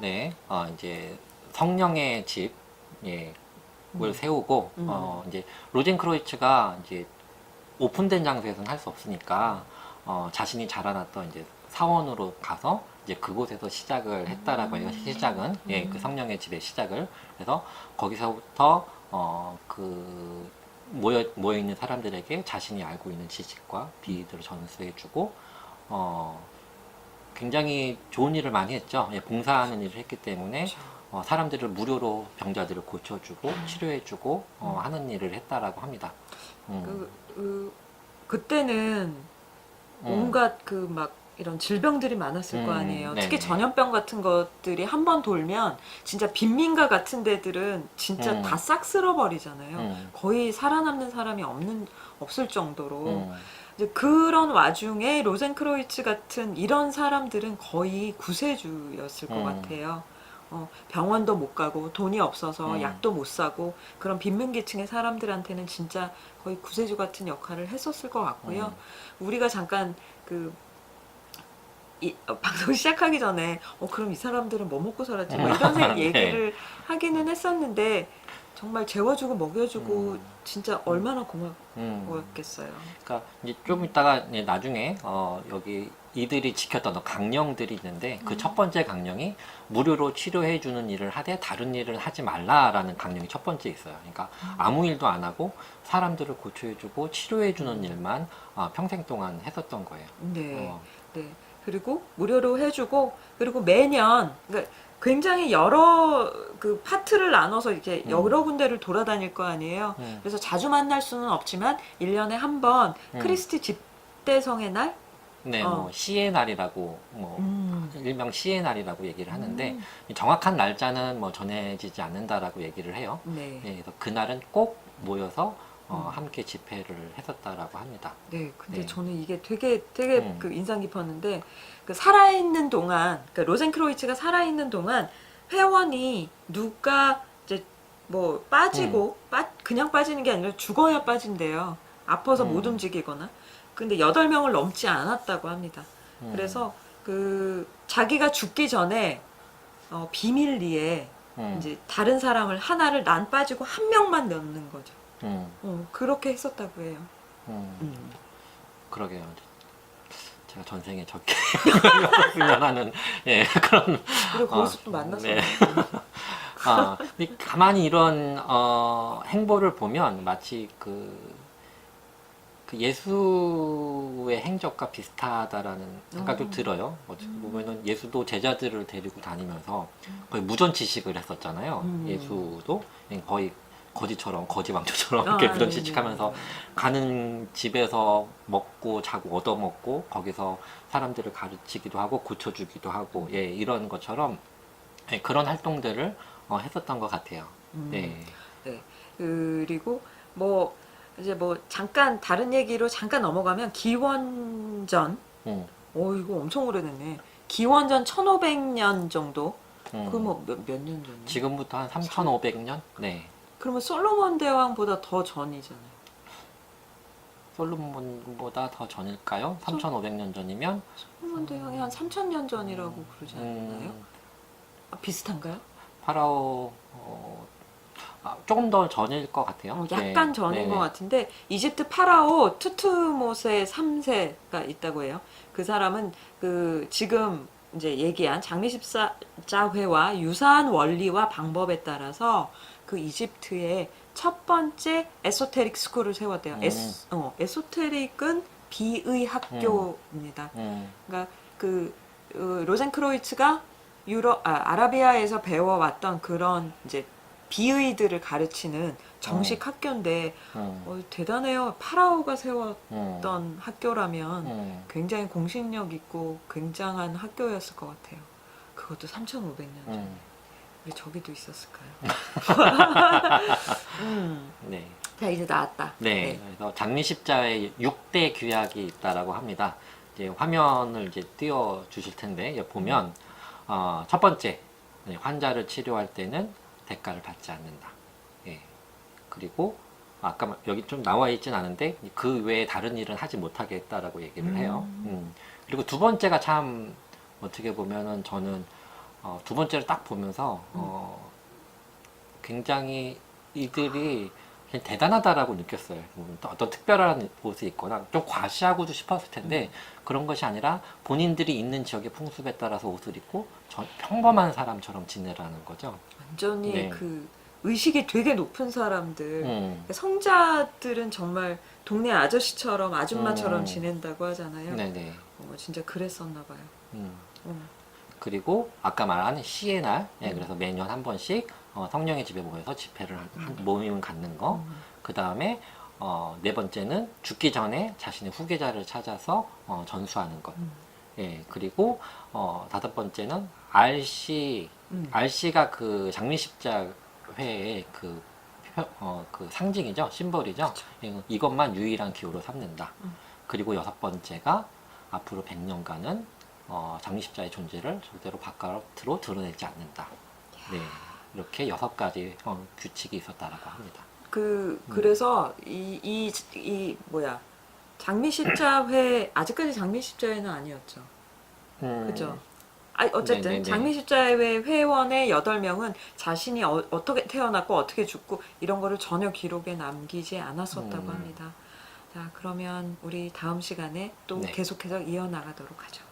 네, 어, 이제 성령의 집, 예, 을 세우고, 음. 어, 이제 로젠크로이츠가 이제 오픈된 장소에서는 할 수 없으니까, 어, 자신이 자라났던 이제 사원으로 가서 이제 그곳에서 시작을 했다라고 해요. 시작은, 예, 그 성령의 집의 시작을. 그래서 거기서부터, 어, 그, 모여, 모여 있는 사람들에게 자신이 알고 있는 지식과 비밀들을 전수해주고, 어, 굉장히 좋은 일을 많이 했죠. 예, 봉사하는 일을 했기 때문에 어, 사람들을 무료로 병자들을 고쳐주고 치료해주고 어, 하는 일을 했다라고 합니다. 음, 그, 그 그때는 음, 온갖 그 막 이런 질병들이 많았을 거 음, 아니에요. 네네. 특히 전염병 같은 것들이 한 번 돌면 진짜 빈민가 같은 데들은 진짜 음. 다 싹 쓸어버리잖아요. 음, 거의 살아남는 사람이 없는 없을 정도로 음, 그런 와중에 로젠크로이츠 같은 이런 사람들은 거의 구세주였을 것 음. 같아요. 어, 병원도 못 가고 돈이 없어서 음. 약도 못 사고 그런 빈민계층의 사람들한테는 진짜 거의 구세주 같은 역할을 했었을 것 같고요. 음. 우리가 잠깐 그 이, 어, 방송 시작하기 전에 어 그럼 이 사람들은 뭐 먹고 살았지 뭐 이런 생- 네. 얘기를 하기는 했었는데 정말 재워주고 먹여주고 음. 진짜 얼마나 고마웠겠어요. 음. 그러니까 이제 좀 이따가 이제 나중에 어, 여기 이들이 지켰던 강령들이 있는데 그 음. 첫 번째 강령이 무료로 치료해 주는 일을 하되 다른 일을 하지 말라라는 강령이 첫 번째 있어요. 그러니까 음. 아무 일도 안 하고 사람들을 고쳐해 주고 치료해 주는 일만 어, 평생 동안 했었던 거예요. 네. 어, 네. 그리고 무료로 해주고 그리고 매년 그러니까 굉장히 여러 그 파트를 나눠서 이렇게 음. 여러 군데를 돌아다닐 거 아니에요. 음, 그래서 자주 만날 수는 없지만 1년에 한 번 음. 크리스티 집대성의 날 네, 어. 뭐 시의 날이라고 뭐 음. 일명 시의 날이라고 얘기를 하는데 음. 이 정확한 날짜는 뭐 전해지지 않는다라고 얘기를 해요. 네. 네, 그래서 그날은 꼭 모여서 어, 음. 함께 집회를 했었다라고 합니다. 네, 근데 네. 저는 이게 되게 되게 음. 그 인상 깊었는데 그 살아있는 동안 그러니까 로젠크로이츠가 살아있는 동안 회원이 누가 이제 뭐 빠지고 음. 빠 그냥 빠지는 게 아니라 죽어야 빠진대요. 아파서 음. 못 움직이거나. 근데 여덟 명을 넘지 않았다고 합니다. 음, 그래서 그 자기가 죽기 전에 어, 비밀리에 음, 이제 다른 사람을 하나를 난 빠지고 한 명만 넣는 거죠. 음, 어, 그렇게 했었다고 해요. 음, 음. 그러게요. 제가 전생에 적게 였으면 하는 예 그런 그리고 아, 거기서 또 만났어요. 네. 아 근데 가만히 이런 어, 행보를 보면 마치 그, 그 예수의 행적과 비슷하다라는 생각도 음. 들어요. 어떻게 음. 보면은 예수도 제자들을 데리고 다니면서 음. 거의 무전 지식을 했었잖아요. 음. 예수도 거의 거지처럼 거지 왕조처럼 아, 이렇게 무전 네, 네, 네. 가는 집에서 먹고 자고 얻어 먹고 거기서 사람들을 가르치기도 하고 고쳐주기도 하고 예 이런 것처럼 예, 그런 활동들을 어, 했었던 것 같아요. 음. 네. 그리고 뭐 이제 뭐 잠깐 다른 얘기로 잠깐 넘어가면 기원전 음, 오 이거 엄청 오래됐네. 기원전 1500년 정도. 음. 그뭐몇년 전이야? 지금부터 한 3,500년? 네. 그러면 솔로몬 대왕보다 더 전이잖아요. 솔로몬보다 더 전일까요? 3,500년 전이면 솔로몬 대왕이 한 3000년 전이라고 그러지 않나요? 음, 아, 비슷한가요? 파라오 어, 아, 조금 더 전일 것 같아요. 어, 네. 약간 전인 네. 것 같은데 이집트 파라오 투트모세 3세가 있다고 해요. 그 사람은 그 지금 이제 얘기한 장미십자회와 유사한 원리와 방법에 따라서 그 이집트의 첫 번째 에소테릭 스쿨을 세웠대요. 음. 에스, 어, 에소테릭은 비의 학교입니다. 음, 그러니까 그 어, 로젠크로이츠가 유럽 아, 아라비아에서 배워왔던 그런 이제 비의들을 가르치는 정식 학교인데 음, 어, 대단해요. 파라오가 세웠던 음, 학교라면 음. 굉장히 공신력 있고 굉장한 학교였을 것 같아요. 그것도 3,500년 전. 음, 우리 저기도 있었을까요? 음. 네. 자 이제 나왔다. 네, 그래서 장미십자에 6대 규약이 있다라고 합니다. 이제 화면을 이제 띄워 주실 텐데 보면 어, 첫 번째 네, 환자를 치료할 때는 대가를 받지 않는다. 예. 그리고 아까 마- 여기 좀 나와 있진 않은데 그 외에 다른 일은 하지 못하게 했다라고 얘기를 해요. 음. 음. 그리고 두 번째가 참 어떻게 보면은 저는 어, 두 번째를 딱 보면서 어, 굉장히 이들이 그냥 대단하다라고 느꼈어요. 뭐또 어떤 특별한 곳에 있거나 좀 과시하고도 싶었을 텐데 그런 것이 아니라 본인들이 있는 지역의 풍습에 따라서 옷을 입고 저- 평범한 사람처럼 지내라는 거죠. 완전히 네. 그 의식이 되게 높은 사람들. 음. 성자들은 정말 동네 아저씨처럼 아줌마처럼 음. 지낸다고 하잖아요. 네네. 어, 진짜 그랬었나 봐요. 음. 어. 그리고 아까 말한 시의 날, 예, 그래서 매년 한 번씩 어, 성령의 집에 모여서 집회를 한, 한 모임을 갖는 거. 음. 그 다음에 어, 네 번째는 죽기 전에 자신의 후계자를 찾아서 어, 전수하는 것. 음. 예, 그리고 어, 다섯 번째는 RC, 음. RC가 그 장미십자회의 그, 표- 어, 그 상징이죠, 심벌이죠. 예, 이것만 유일한 기호로 삼는다. 음. 그리고 여섯 번째가 앞으로 100년간은 어, 장미십자의 존재를 절대로 바깥으로 드러내지 않는다. 네, 이렇게 여섯 가지 어, 규칙이 있었다라고 합니다. 그 음. 그래서 이 이 이 뭐야 장미 십자회 아직까지 장미 십자회는 아니었죠. 음, 그죠? 아 어쨌든 네네네. 장미 십자회 회원의 여덟 명은 자신이 어, 떻게 태어났고 어떻게 죽고 이런 거를 전혀 기록에 남기지 않았었다고 음. 합니다. 자 그러면 우리 다음 시간에 또 네. 계속해서 이어나가도록 하죠.